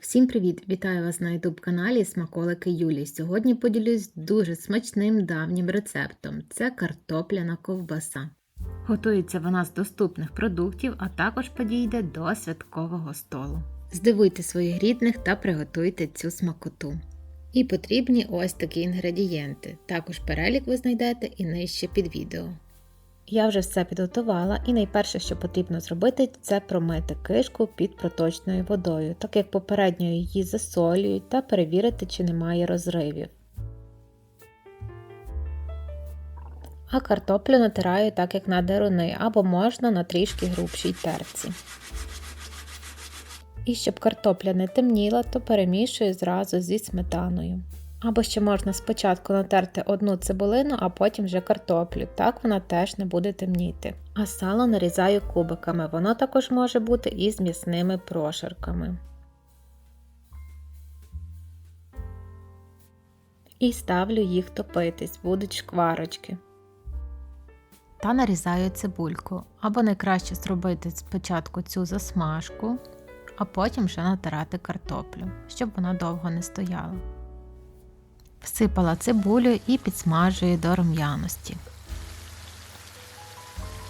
Всім привіт! Вітаю вас на YouTube каналі Смаколики Юлі. Сьогодні поділюсь дуже смачним давнім рецептом. Це картопляна ковбаса. Готується вона з доступних продуктів, а також підійде до святкового столу. Здивуйте своїх рідних та приготуйте цю смакоту. І потрібні ось такі інгредієнти. Також перелік ви знайдете і нижче під відео. Я вже все підготувала, і найперше, що потрібно зробити, це промити кишку під проточною водою, так як попередньо її засолюють та перевірити, чи немає розривів. А картоплю натираю так, як на деруни, або можна на трішки грубшій терці. І щоб картопля не темніла, то перемішую зразу зі сметаною. Або ще можна спочатку натерти одну цибулину, а потім вже картоплю, так вона теж не буде темніти. А сало нарізаю кубиками, воно також може бути і з м'ясними прошарками. І ставлю їх топитись, будуть шкварочки. Та нарізаю цибульку. Або найкраще зробити спочатку цю засмажку, а потім вже натирати картоплю, щоб вона довго не стояла. Всипала цибулю і підсмажую до рум'яності.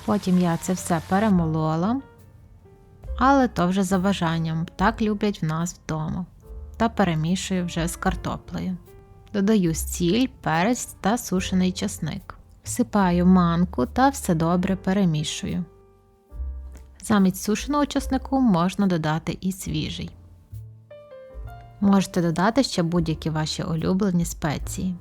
Потім я це все перемолола, але то вже за бажанням, так люблять в нас вдома. Та перемішую вже з картоплею. Додаю сіль, перець та сушений часник. Всипаю манку та все добре перемішую. Замість сушеного часнику можна додати і свіжий. Можете додати ще будь-які ваші улюблені спеції.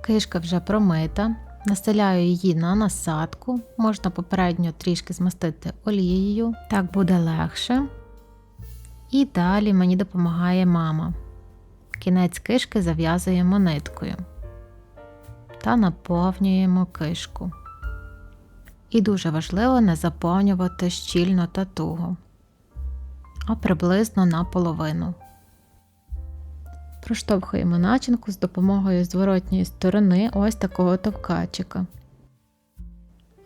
Кишка вже промита, настеляю її на насадку, можна попередньо трішки змастити олією, так буде легше. І далі мені допомагає мама. Кінець кишки зав'язуємо ниткою та наповнюємо кишку. І дуже важливо не заповнювати щільно та туго а приблизно наполовину. Проштовхуємо начинку з допомогою зворотньої сторони ось такого товкачика.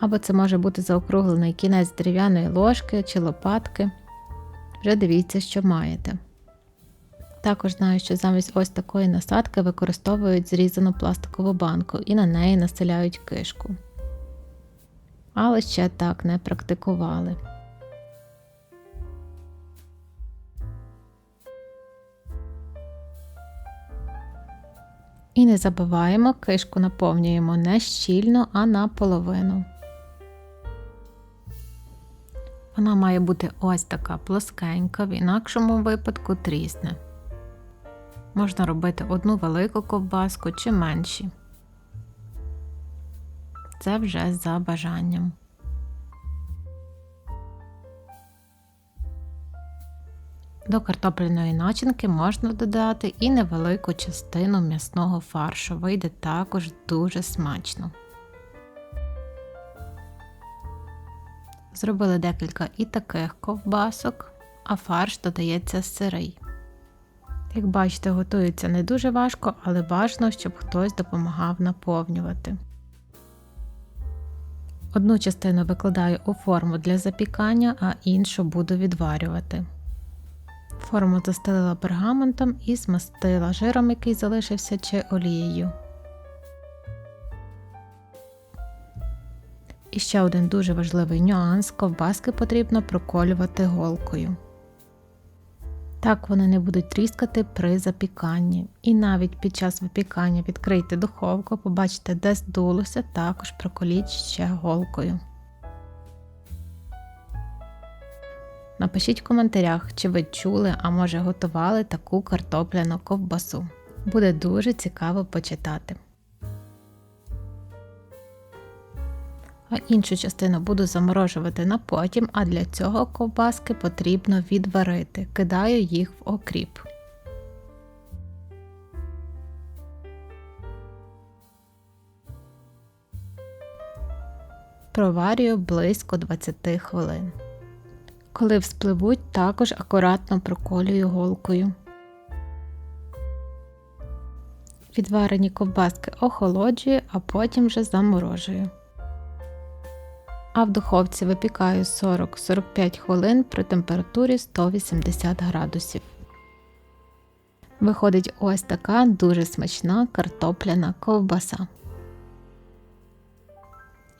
Або це може бути заокруглений кінець дерев'яної ложки чи лопатки. Вже дивіться, що маєте. Також знаю, що замість ось такої насадки використовують зрізану пластикову банку і на неї населяють кишку. Але ще так не практикували. І не забуваємо, кишку наповнюємо не щільно, а наполовину. Вона має бути ось така плоскенька, в інакшому випадку трісне. Можна робити одну велику ковбаску чи менші. Це вже за бажанням. До картопляної начинки можна додати і невелику частину м'ясного фаршу, вийде також дуже смачно. Зробили декілька і таких ковбасок, а фарш додається сирий. Як бачите, готується не дуже важко, але важливо, щоб хтось допомагав наповнювати. Одну частину викладаю у форму для запікання, а іншу буду відварювати. Форму застелила пергаментом і змастила жиром, який залишився чи олією. І ще один дуже важливий нюанс ковбаски потрібно проколювати голкою. Так вони не будуть тріскати при запіканні. І навіть під час випікання відкрийте духовку, побачите, де здулося, також проколіть ще голкою. Напишіть в коментарях, чи ви чули, а може готували таку картопляну ковбасу. Буде дуже цікаво почитати. А іншу частину буду заморожувати на потім, а для цього ковбаски потрібно відварити. Кидаю їх в окріп. Проварюю близько 20 хвилин. Коли вспливуть, також акуратно проколюю голкою. Відварені ковбаски охолоджую, а потім вже заморожую. а в духовці випікаю 40-45 хвилин при температурі 180 градусів. Виходить ось така дуже смачна картопляна ковбаса.